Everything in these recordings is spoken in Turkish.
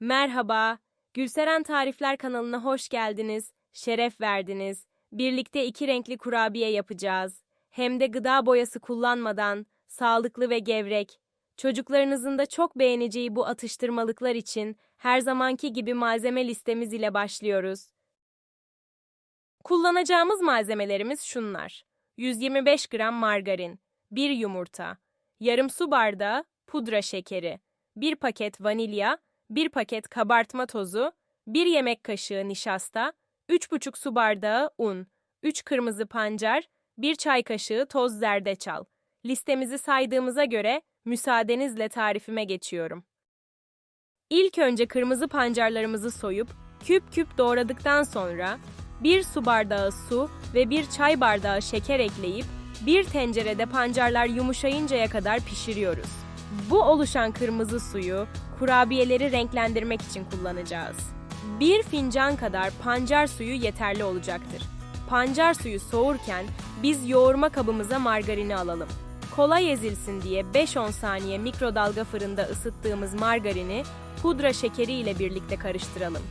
Merhaba, Gülseren Tarifler kanalına hoş geldiniz, şeref verdiniz. Birlikte iki renkli kurabiye yapacağız. Hem de gıda boyası kullanmadan, sağlıklı ve gevrek. Çocuklarınızın da çok beğeneceği bu atıştırmalıklar için her zamanki gibi malzeme listemiz ile başlıyoruz. Kullanacağımız malzemelerimiz şunlar. 125 gram margarin, 1 yumurta, yarım su bardağı pudra şekeri, 1 paket vanilya, 1 paket kabartma tozu, 1 yemek kaşığı nişasta, 3,5 su bardağı un, 3 kırmızı pancar, 1 çay kaşığı toz zerdeçal. Listemizi saydığımıza göre müsaadenizle tarifime geçiyorum. İlk önce kırmızı pancarlarımızı soyup küp küp doğradıktan sonra 1 su bardağı su ve 1 çay bardağı şeker ekleyip bir tencerede pancarlar yumuşayıncaya kadar pişiriyoruz. Bu oluşan kırmızı suyu kurabiyeleri renklendirmek için kullanacağız. Bir fincan kadar pancar suyu yeterli olacaktır. Pancar suyu soğurken biz yoğurma kabımıza margarini alalım. Kolay ezilsin diye 5-10 saniye mikrodalga fırında ısıttığımız margarini pudra şekeri ile birlikte karıştıralım.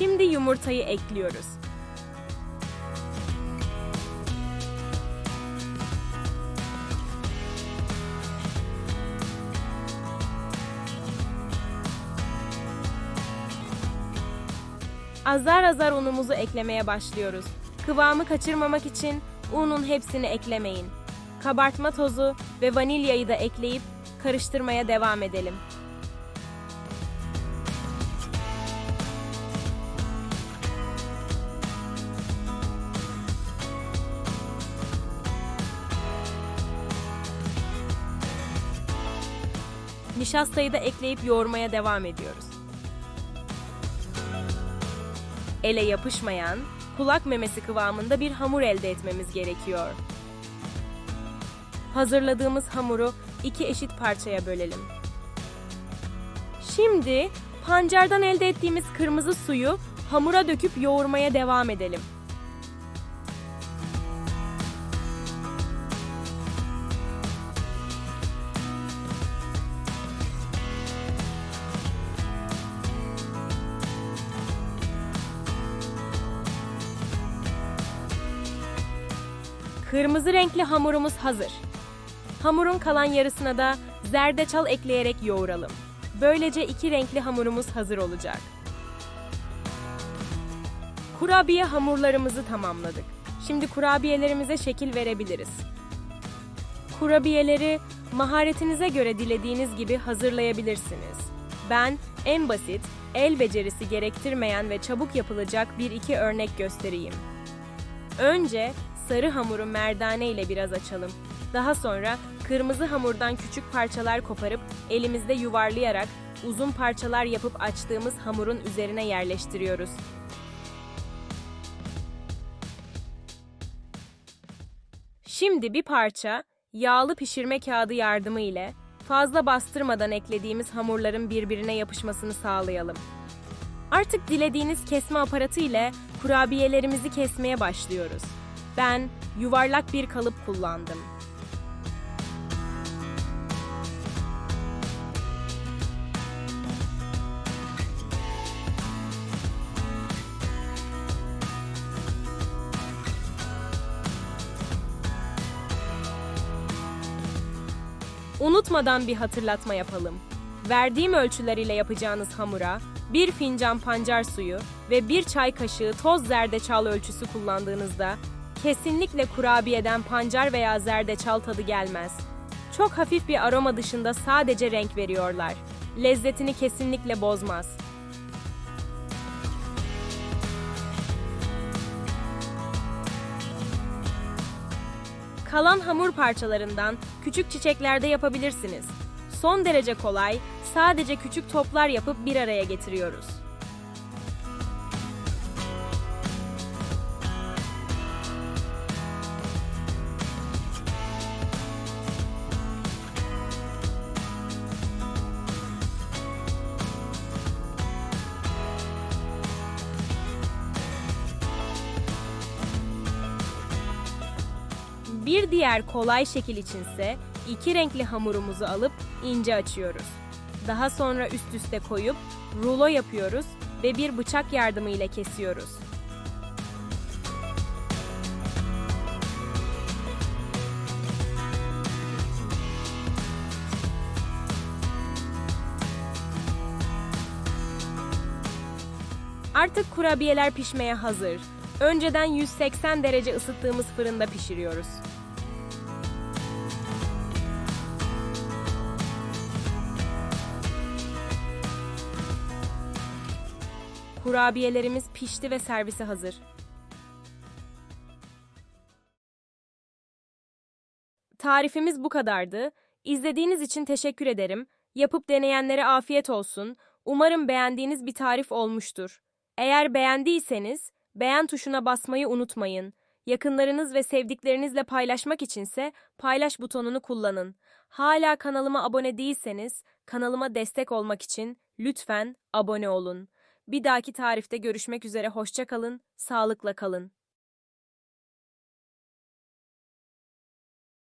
Şimdi yumurtayı ekliyoruz. Azar azar unumuzu eklemeye başlıyoruz. Kıvamı kaçırmamak için unun hepsini eklemeyin. Kabartma tozu ve vanilyayı da ekleyip karıştırmaya devam edelim. Nişastayı da ekleyip yoğurmaya devam ediyoruz. Ele yapışmayan, kulak memesi kıvamında bir hamur elde etmemiz gerekiyor. Hazırladığımız hamuru iki eşit parçaya bölelim. Şimdi pancardan elde ettiğimiz kırmızı suyu hamura döküp yoğurmaya devam edelim. Kırmızı renkli hamurumuz hazır. Hamurun kalan yarısına da zerdeçal ekleyerek yoğuralım. Böylece iki renkli hamurumuz hazır olacak. Kurabiye hamurlarımızı tamamladık. Şimdi kurabiyelerimize şekil verebiliriz. Kurabiyeleri maharetinize göre dilediğiniz gibi hazırlayabilirsiniz. Ben en basit, el becerisi gerektirmeyen ve çabuk yapılacak bir iki örnek göstereyim. Önce sarı hamuru merdane ile biraz açalım. Daha sonra kırmızı hamurdan küçük parçalar koparıp elimizde yuvarlayarak uzun parçalar yapıp açtığımız hamurun üzerine yerleştiriyoruz. Şimdi bir parça yağlı pişirme kağıdı yardımı ile fazla bastırmadan eklediğimiz hamurların birbirine yapışmasını sağlayalım. Artık dilediğiniz kesme aparatı ile kurabiyelerimizi kesmeye başlıyoruz. Ben yuvarlak bir kalıp kullandım. Unutmadan bir hatırlatma yapalım. Verdiğim ölçüler ile yapacağınız hamura bir fincan pancar suyu ve bir çay kaşığı toz zerdeçal ölçüsü kullandığınızda kesinlikle kurabiyeden pancar veya zerdeçal tadı gelmez. Çok hafif bir aroma dışında sadece renk veriyorlar. Lezzetini kesinlikle bozmaz. Kalan hamur parçalarından küçük çiçeklerde yapabilirsiniz. Son derece kolay, sadece küçük toplar yapıp bir araya getiriyoruz. Bir diğer kolay şekil içinse iki renkli hamurumuzu alıp ince açıyoruz. Daha sonra üst üste koyup rulo yapıyoruz ve bir bıçak yardımıyla kesiyoruz. Artık kurabiyeler pişmeye hazır. Önceden 180 derece ısıttığımız fırında pişiriyoruz. Kurabiyelerimiz pişti ve servise hazır. Tarifimiz bu kadardı. İzlediğiniz için teşekkür ederim. Yapıp deneyenlere afiyet olsun. Umarım beğendiğiniz bir tarif olmuştur. Eğer beğendiyseniz beğen tuşuna basmayı unutmayın. Yakınlarınız ve sevdiklerinizle paylaşmak içinse paylaş butonunu kullanın. Hala kanalıma abone değilseniz kanalıma destek olmak için lütfen abone olun. Bir dahaki tarifte görüşmek üzere hoşça kalın, sağlıkla kalın.